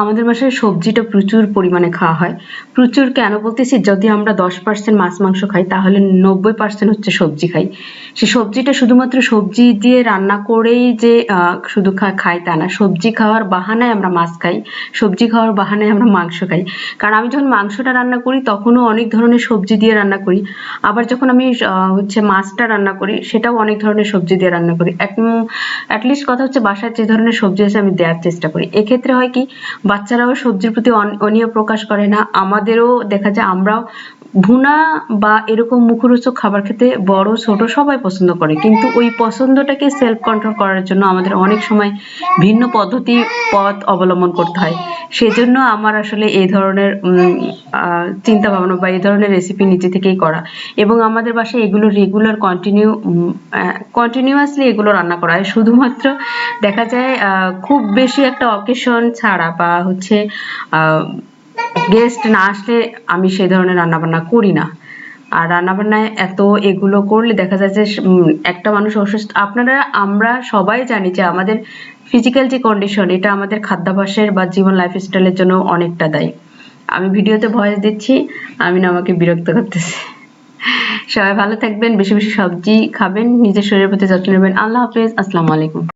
আমাদের বাসায় সবজিটা প্রচুর পরিমাণে খাওয়া হয়। প্রচুর কেন বলতেছি, যদি আমরা দশ পার্সেন্ট মাছ, মাংস খাই, তাহলে নব্বই পার্সেন্ট হচ্ছে সবজি খাই। সে সবজিটা শুধুমাত্র সবজি দিয়ে রান্না করেই যে শুধু খাই তা না। সবজি খাওয়ার বাহানায় আমরা মাছ খাই, সবজি খাওয়ার বাহানায় আমরা মাংস খাই। কারণ আমি যখন মাংসটা রান্না করি, তখনও অনেক ধরনের সবজি দিয়ে রান্না করি। আবার যখন আমি হচ্ছে মাছটা রান্না করি, সেটাও অনেক ধরনের সবজি দিয়ে রান্না করি। অ্যাটলিস্ট কথা হচ্ছে বাসায় যে ধরনের সবজি আছে, আমি দেওয়ার চেষ্টা করি। এক্ষেত্রে হয় কি বাচ্চারাও সবজির প্রতি অন- অনীহা প্রকাশ করে না। আমাদেরও দেখা যায় আমরাও ভুনা বা এরকম মুখরোচক খাবার খেতে বড়, ছোট সবাই পছন্দ করে। কিন্তু ওই পছন্দটাকে সেলফ কন্ট্রোল করার জন্য আমাদের অনেক সময় ভিন্ন পদ্ধতি পথ অবলম্বন করতে হয়। সেজন্য আমার আসলে এই ধরনের চিন্তা ভাবনা বা এই ধরনের রেসিপি নিজে থেকেই করা। এবং আমাদের বাসায় এগুলো রেগুলার কন্টিনিউ কন্টিনিউয়াসলি এগুলো রান্না করা হয়। শুধুমাত্র দেখা যায় খুব বেশি একটা অকেশন ছাড়া বা হচ্ছে গেস্ট না আসলে আমি সেই ধরনের রান্না বান্না করি না। আর রান্নাবান্নায় এত এগুলো করলে দেখা যায় যে একটা মানুষ অসুস্থ, আপনারা, আমরা সবাই জানি যে আমাদের ফিজিক্যাল যে কন্ডিশন এটা আমাদের খাদ্যাভ্যাসের বা জীবন লাইফস্টাইলের জন্য অনেকটা দায়ী। আমি ভিডিওতে ভয়েস দিচ্ছি আমি না আমাকে বিরক্ত করতেছি। সবাই ভালো থাকবেন, বেশি বেশি সবজি খাবেন, নিজের শরীরের প্রতি যত্ন নেবেন। আল্লাহ হাফেজ, আসসালামু আলাইকুম।